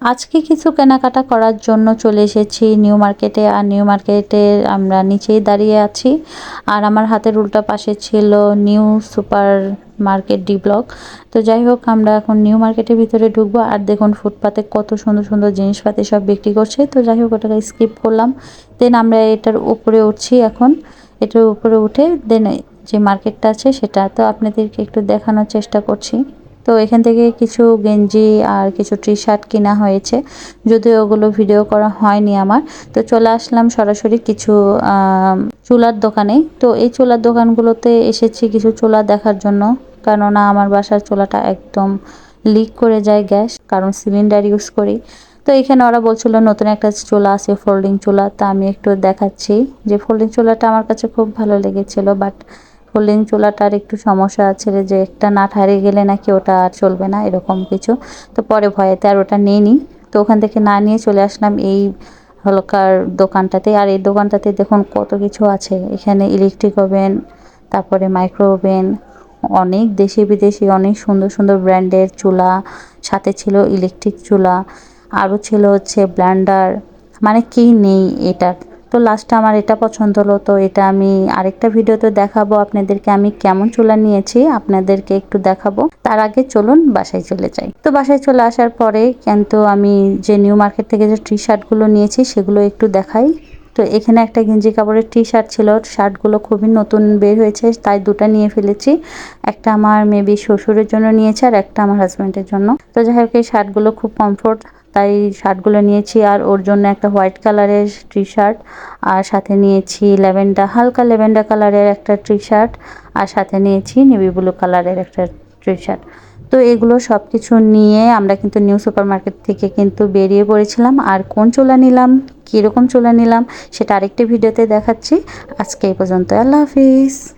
আজকে কিছু কেনাকাটা করার জন্য চলে এসেছি নিউ মার্কেটে, আর নিউ মার্কেটে আমরা নিচেই দাঁড়িয়ে আছি। আর আমার হাতের উল্টা পাশে ছিল new super market D block. তো যাই হোক, আমরা এখন নিউ মার্কেটের ভিতরে ঢুকবো। আর দেখুন, ফুটপাতে কত সুন্দর সুন্দর জিনিসপাতি সব বিক্রি করছে। তো যাই হোক, ওটাকে স্কিপ করলাম। দেন আমরা এটার উপরে উঠছি এখন। এটার উপরে উঠে দেন যে মার্কেটটা আছে সেটা, তো আপনাদেরকে একটু দেখানোর চেষ্টা করছি। তো এখান থেকে কিছু গেঞ্জি আর কিছু টি শার্ট কেনা হয়েছে। যদিও ওগুলো ভিডিও করা হয়নি আমার। তো চলে আসলাম সরাসরি কিছু চুলার দোকানে। তো এই চুলার দোকানগুলোতে এসেছি কিছু চুলা দেখার জন্য। কেননা আমার বাসার চুলাটা একদম লিক করে যায় গ্যাস, কারণ সিলিন্ডার ইউজ করি। তো এখানে ওরা বলছিল, নতুন একটা চুলা আছে, ফোল্ডিং চুলা। তা আমি একটু দেখাচ্ছি যে ফোল্ডিং চুলাটা আমার কাছে খুব ভালো লেগেছিল, বাট ফোল্ডিং চুলাটার একটু সমস্যা আছে যে একটা নাট হারিয়ে গেলে নাকি ওটা আর চলবে না, এরকম কিছু। তো পরে ভয়েতে আর ওটা নিইনি। তো ওখান থেকে না নিয়ে চলে আসলাম এই হলকার দোকানটাতে। আর এই দোকানটাতে দেখুন কত কিছু আছে। এখানে ইলেকট্রিক ওভেন তারপরে মাইক্রো ওভেন অনেক দেশি বিদেশি, অনেক সুন্দর সুন্দর ব্র্যান্ডের চুলা, সাথে ছিল ইলেকট্রিক চুলা, আরও ছিল হচ্ছে ব্ল্যান্ডার মানে কি নেই এটা তো লাস্টে আমার এটা পছন্দ হলো, তো এটা আমি আরেকটা ভিডিওতে দেখাবো আপনাদেরকে আমি কেমন চুলা নিয়েছি, আপনাদেরকে একটু দেখাবো। তার আগে চলুন বাসায় চলে যাই। তো বাসায় চলে আসার পরে কিন্তু আমি যে নিউ মার্কেট থেকে যে টি শার্টগুলো নিয়েছি, সেগুলো একটু দেখাই। তো এখানে একটা গেঞ্জি কাপড়ের টি শার্ট ছিল। শার্টগুলো খুবই নতুন বের হয়েছে, তাই দুটা নিয়ে ফেলেছি। একটা আমার মেবি শ্বশুরের জন্য নিয়েছে আর একটা আমার হাজব্যান্ডের জন্য। তো যাই হোক, এই শার্টগুলো খুব কমফোর্ট তাই শার্টগুলো নিয়েছি আর ওর জন্য একটা হোয়াইট কালারের টি শার্ট আর সাথে নিয়েছি ল্যাভেন্ডার হালকা ল্যাভেন্ডার কালারের একটা টি শার্ট আর সাথে নিয়েছি নেভি ব্লু কালারের একটা টি শার্ট তো এগুলো সব কিছু নিয়ে আমরা কিন্তু নিউ সুপার মার্কেট থেকে কিন্তু বেরিয়ে পড়েছিলাম। আর কোন চোলা নিলাম? কীরকম চোলা নিলাম? সেটা আরেকটি ভিডিওতে দেখাচ্ছি। আজকে এই পর্যন্ত আল্লাহ হাফিজ।